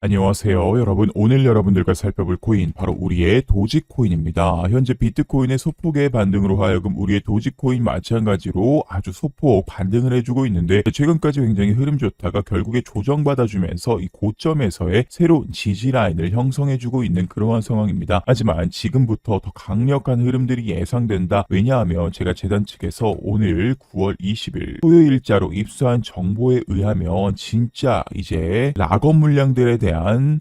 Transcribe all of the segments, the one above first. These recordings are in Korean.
안녕하세요. 여러분, 오늘 여러분들과 살펴볼 코인, 바로 우리의 도지코인입니다. 현재 비트코인의 소폭의 반등으로 하여금 우리의 도지코인 마찬가지로 아주 소폭 반등을 해주고 있는데, 최근까지 굉장히 흐름 좋다가 결국에 조정받아주면서 이 고점에서의 새로운 지지라인을 형성해주고 있는 그러한 상황입니다. 하지만 지금부터 더 강력한 흐름들이 예상된다. 왜냐하면 제가 재단 측에서 오늘 9월 20일 토요일자로 입수한 정보에 의하면 진짜 이제 락업 물량들에 대한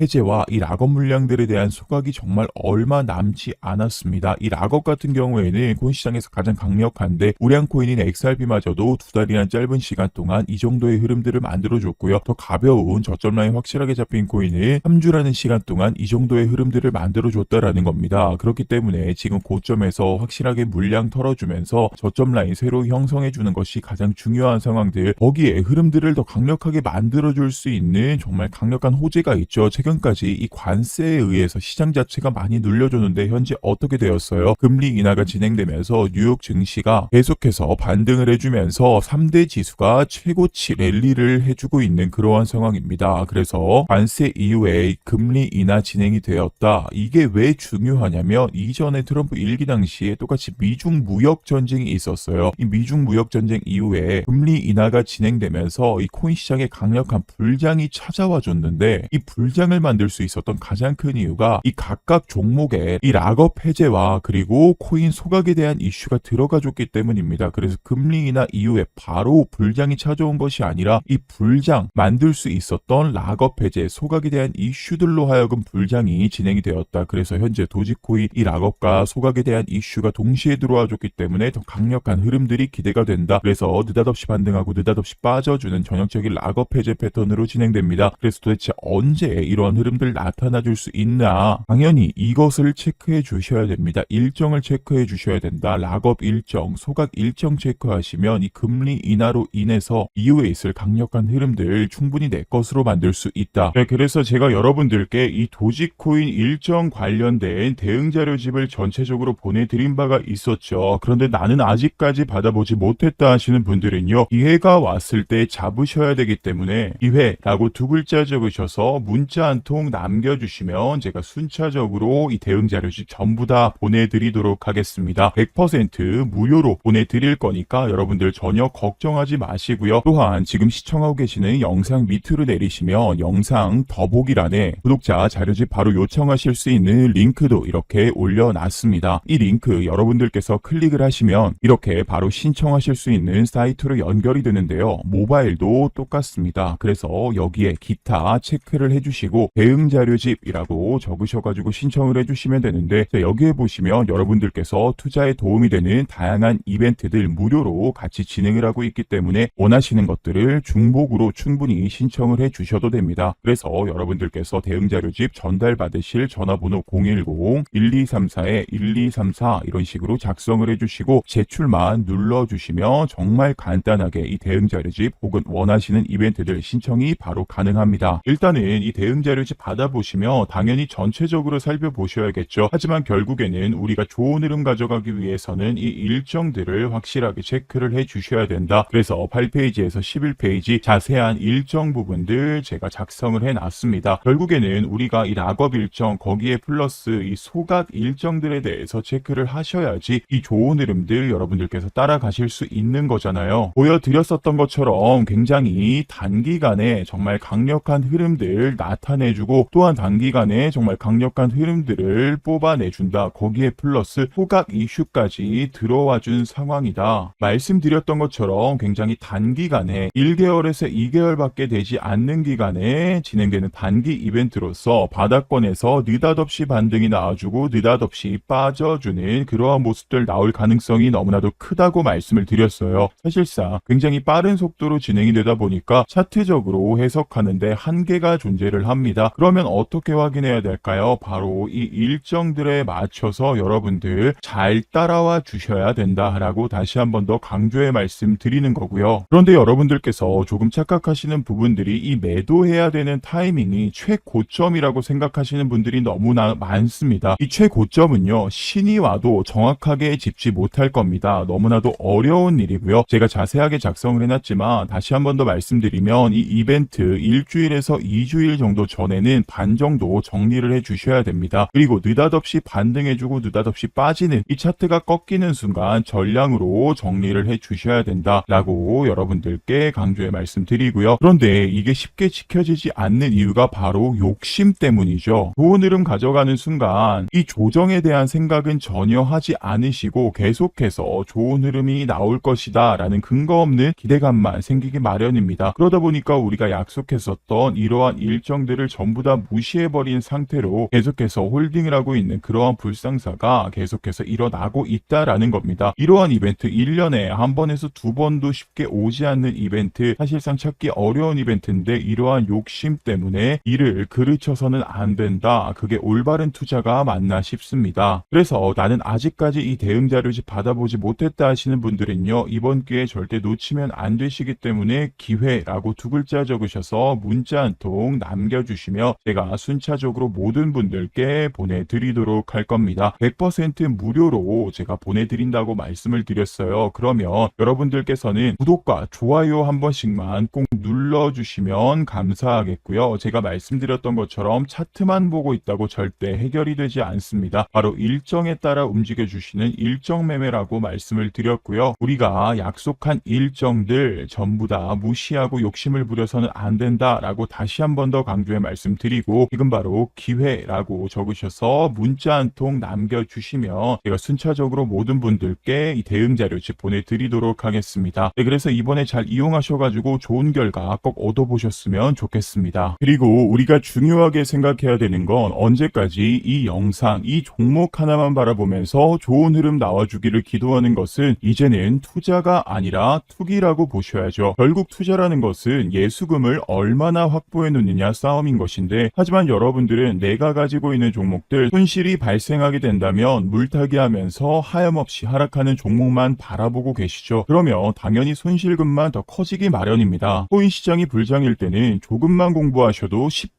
해제와 이 락업 물량들에 대한 소각이 정말 얼마 남지 않았습니다. 이 락업 같은 경우에는 코인 시장에서 가장 강력한데 우량 코인인 XRP마저도 두 달이란 짧은 시간 동안 이 정도의 흐름들을 만들어줬고요. 더 가벼운 저점 라인 확실하게 잡힌 코인을 3주라는 시간 동안 이 정도의 흐름들을 만들어줬다라는 겁니다. 그렇기 때문에 지금 고점에서 확실하게 물량 털어주면서 저점 라인 새로 형성해주는 것이 가장 중요한 상황들 거기에 흐름들을 더 강력하게 만들어줄 수 있는 정말 강력한 호재가 있죠. 최근까지 이 관세에 의해서 시장 자체가 많이 눌려줬는데 현재 어떻게 되었어요? 금리 인하가 진행되면서 뉴욕 증시가 계속해서 반등을 해주면서 3대 지수가 최고치 랠리를 해주고 있는 그러한 상황입니다. 그래서 관세 이후에 금리 인하 진행이 되었다. 이게 왜 중요하냐면 이전에 트럼프 일기 당시에 똑같이 미중 무역 전쟁이 있었어요. 이 미중 무역 전쟁 이후에 금리 인하가 진행되면서 이 코인 시장에 강력한 불장이 찾아와 줬는데 이 불장을 만들 수 있었던 가장 큰 이유가 이 각각 종목에 이 락업 해제와 그리고 코인 소각에 대한 이슈가 들어가 줬기 때문입니다. 그래서 금리 인하 이후에 바로 불장이 찾아온 것이 아니라 이 불장 만들 수 있었던 락업 해제 소각에 대한 이슈들로 하여금 불장이 진행이 되었다. 그래서 현재 도지코인 이 락업과 소각에 대한 이슈가 동시에 들어와 줬기 때문에 더 강력한 흐름들이 기대가 된다. 그래서 느닷없이 반등하고 느닷없이 빠져주는 전형적인 락업 해제 패턴으로 진행됩니다. 그래서 도대체 언제 이러한 흐름들 나타나 줄 수 있나? 당연히 이것을 체크해 주셔야 됩니다. 일정을 체크해 주셔야 된다. 락업 일정, 소각 일정 체크하시면 이 금리 인하로 인해서 이후에 있을 강력한 흐름들 충분히 내 것으로 만들 수 있다. 네, 그래서 제가 여러분들께 이 도지코인 일정 관련된 대응 자료집을 전체적으로 보내드린 바가 있었죠. 그런데 나는 아직까지 받아보지 못했다 하시는 분들은요. 기회가 왔을 때 잡으셔야 되기 때문에 기회라고 두 글자 적으셔서 문자 한 통 남겨주시면 제가 순차적으로 이 대응 자료집 전부 다 보내드리도록 하겠습니다. 100% 무료로 보내드릴 거니까 여러분들 전혀 걱정하지 마시고요. 또한 지금 시청하고 계시는 영상 밑으로 내리시면 영상 더보기란에 구독자 자료집 바로 요청하실 수 있는 링크도 이렇게 올려놨습니다. 이 링크 여러분들께서 클릭을 하시면 이렇게 바로 신청하실 수 있는 사이트로 연결이 되는데요. 모바일도 똑같습니다. 그래서 여기에 기타 체크를 해 주시고 대응 자료집이라고 적으셔가지고 신청을 해주시면 되는데 자, 여기에 보시면 여러분들께서 투자에 도움이 되는 다양한 이벤트들 무료로 같이 진행을 하고 있기 때문에 원하시는 것들을 중복으로 충분히 신청을 해주셔도 됩니다. 그래서 여러분들께서 대응 자료집 전달 받으실 전화번호 010-1234-1234 이런 식으로 작성을 해주시고 제출만 눌러주시면 정말 간단하게 이 대응 자료집 혹은 원하시는 이벤트들 신청이 바로 가능합니다. 일단은 이 대응 자료집 받아보시면 당연히 전체적으로 살펴보셔야겠죠. 하지만 결국에는 우리가 좋은 흐름 가져가기 위해서는 이 일정들을 확실하게 체크를 해 주셔야 된다. 그래서 8페이지에서 11페이지 자세한 일정 부분들 제가 작성을 해 놨습니다. 결국에는 우리가 이 락업 일정 거기에 플러스 이 소각 일정들에 대해서 체크를 하셔야지 이 좋은 흐름들 여러분들께서 따라가실 수 있는 거잖아요. 보여드렸었던 것처럼 굉장히 단기간에 정말 강력한 흐름들 나타내주고 또한 단기간에 정말 강력한 흐름들을 뽑아내준다. 거기에 플러스 소각 이슈까지 들어와 준 상황이다. 말씀드렸던 것처럼 굉장히 단기간에 1개월에서 2개월밖에 되지 않는 기간에 진행되는 단기 이벤트로서 바닥권에서 느닷없이 반등이 나와주고 느닷없이 빠져주는 그러한 모습들 나올 가능성이 너무나도 크다고 말씀을 드렸어요. 사실상 굉장히 빠른 속도로 진행이 되다 보니까 차트적으로 해석하는데 한계가 존재 를 합니다. 그러면 어떻게 확인해야 될까요? 바로 이 일정들에 맞춰서 여러분들 잘 따라와 주셔야 된다라고 다시 한 번 더 강조해 말씀 드리는 거고요. 그런데 여러분들께서 조금 착각하시는 부분들이 이 매도해야 되는 타이밍이 최고점이라고 생각하시는 분들이 너무나 많습니다. 이 최고점은요, 신이 와도 정확하게 짚지 못할 겁니다. 너무나도 어려운 일이고요. 제가 자세하게 작성을 해놨지만 다시 한 번 더 말씀드리면 이 이벤트 일주일에서 2주일 일주일 정도 전에는 반 정도 정리를 해 주셔야 됩니다. 그리고 느닷없이 반등해주고 느닷없이 빠지는 이 차트가 꺾이는 순간 전량으로 정리를 해 주셔야 된다 라고 여러분들께 강조해 말씀드리고요. 그런데 이게 쉽게 지켜지지 않는 이유가 바로 욕심 때문이죠. 좋은 흐름 가져가는 순간 이 조정에 대한 생각은 전혀 하지 않으시고 계속해서 좋은 흐름이 나올 것이다 라는 근거 없는 기대감만 생기기 마련입니다. 그러다 보니까 우리가 약속했었던 이러한 일 정들을 전부 다 무시해버린 상태로 계속해서 홀딩을 하고 있는 그러한 불상사가 계속해서 일어나고 있다라는 겁니다. 이러한 이벤트 1년에 한 번에서 두 번도 쉽게 오지 않는 이벤트 사실상 찾기 어려운 이벤트인데 이러한 욕심 때문에 이를 그르쳐서는 안 된다. 그게 올바른 투자가 맞나 싶습니다. 그래서 나는 아직까지 이 대응 자료를 받아보지 못했다 하시는 분들은요. 이번 기회에 절대 놓치면 안 되시기 때문에 기회라고 두 글자 적으셔서 문자 한통 남겨주시며 제가 순차적으로 모든 분들께 보내드리도록 할 겁니다. 100% 무료로 제가 보내드린다고 말씀을 드렸어요. 그러면 여러분들께서는 구독과 좋아요 한 번씩만 꼭 눌러주시면 감사하겠고요. 제가 말씀드렸던 것처럼 차트만 보고 있다고 절대 해결이 되지 않습니다. 바로 일정에 따라 움직여주시는 일정 매매라고 말씀을 드렸고요. 우리가 약속한 일정들 전부 다 무시하고 욕심을 부려서는 안 된다라고 다시 한번 더 강조해 말씀드리고 지금 바로 기회라고 적으셔서 문자 한 통 남겨주시면 제가 순차적으로 모든 분들께 이 대응 자료 집 보내드리도록 하겠습니다. 네, 그래서 이번에 잘 이용하셔가지고 좋은 결과 꼭 얻어보셨으면 좋겠습니다. 그리고 우리가 중요하게 생각해야 되는 건 언제까지 이 영상, 이 종목 하나만 바라보면서 좋은 흐름 나와주기를 기도하는 것은 이제는 투자가 아니라 투기라고 보셔야죠. 결국 투자라는 것은 예수금을 얼마나 확보해 놓느냐 싸움인 것인데 하지만 여러분들은 내가 가지고 있는 종목들 손실이 발생하게 된다면 물타기 하면서 하염없이 하락하는 종목만 바라보고 계시죠. 그러면 당연히 손실금만 더 커지기 마련입니다. 코인 시장이 불장일 때는 조금만 공부하셔도 쉽